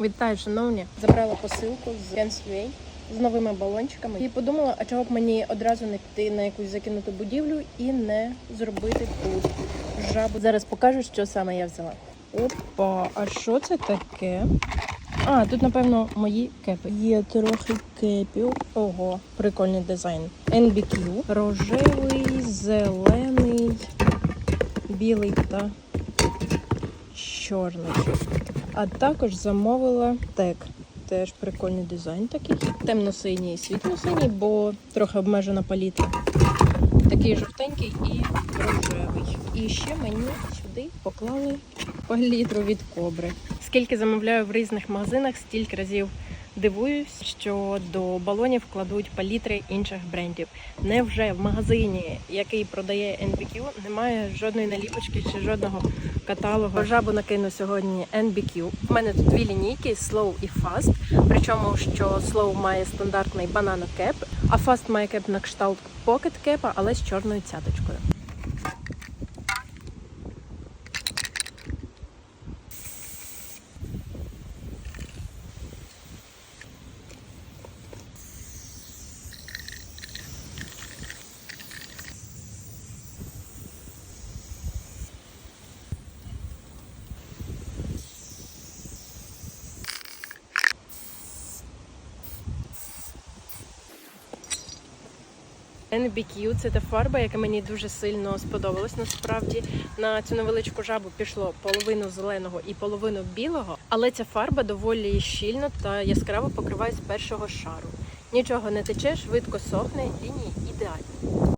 Вітаю, шановні. Забрала посилку з Кенсвей з новими балончиками і подумала, а чого б мені одразу не піти на якусь закинуту будівлю і не зробити тут жабу. Зараз покажу, що саме я взяла. Опа, а що це таке? А, тут, напевно, мої кепи. Є трохи кепів. Ого, прикольний дизайн. NBQ. Рожевий, зелений, білий та чорний. А також замовила тек. Теж прикольний дизайн такий. Темно-синій і світло-синій, бо трохи обмежена палітра. Такий жовтенький і рожевий. І ще мені сюди поклали палітру від кобри. Скільки замовляю в різних магазинах, стільки разів дивуюсь, що до балонів кладуть палітри інших брендів. Невже в магазині, який продає NBQ, немає жодної наліпочки чи жодного каталогу. Жабу накину сьогодні NBQ. У мене тут дві лінійки Slow і Fast. Причому що Slow має стандартний банана кеп, а Fast має кеп на кшталт Pocket кепа, але з чорною цяточкою. NBQ – це та фарба, яка мені дуже сильно сподобалась. Насправді на цю невеличку жабу пішло половину зеленого і половину білого, але ця фарба доволі щільно та яскраво покриває з першого шару. Нічого не тече, швидко сохне, лінії ідеальні.